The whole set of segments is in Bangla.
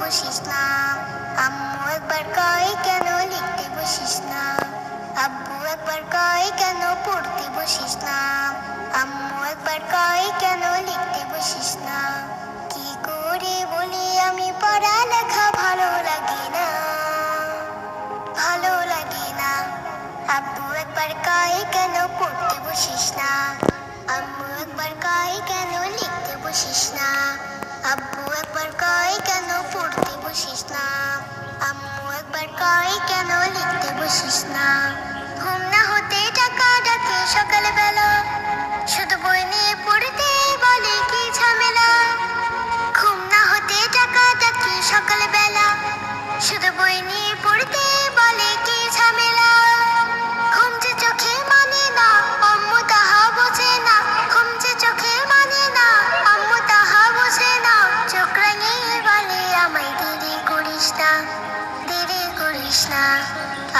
বসিস না। আম্মু একবার কয়, কেন লিখতে বসিস না? আব্বু একবার কয়, কেন পড়তে বসিস না? আম্মু একবার কয়, কেন বসিস না। ঘুম না হতে টাকা ডাকে সকালবেলা। শুধু বই নিয়ে পড়তে বলে কি ঝামেলা? ঘুম না হতে টাকা ডাকে সকালবেলা। শুধু বই নিয়ে পড়তে বলে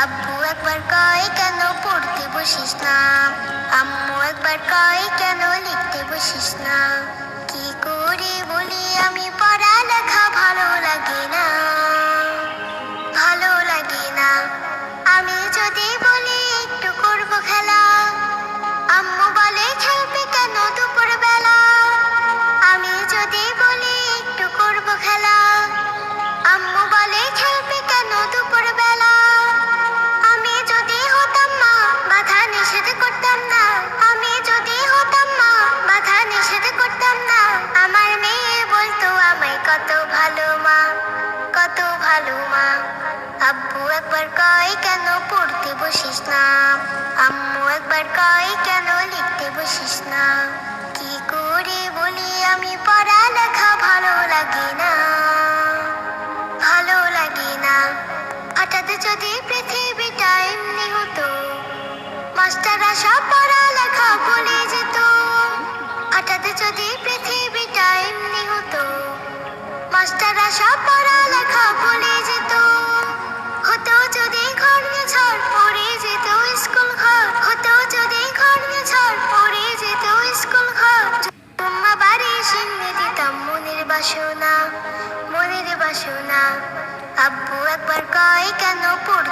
আব্বু একবার কয় কেন পড়তে বসিস না? আম্মু একবার কয় কেন লিখতে বসিস না? কত মা আব্বু একবার কয়, কেন পড়তে বসিস না? আম্মু একবার কয়, কেন লিখতে বসিস না? কি করে বলি, আমি পড়ালেখা ভালো লাগে না। ভালো লাগে না? হঠাৎ যদি পৃথিবীটা এমনি হতো, মাস্টাররা সব পড়ালেখা ভুলে যেত। হঠাৎ যদি পৃথিবীটা এমনি হতো, মাস্টাররা সব বাসনা মনের বাসনা আব্বু একবার কয় কেন পড়তে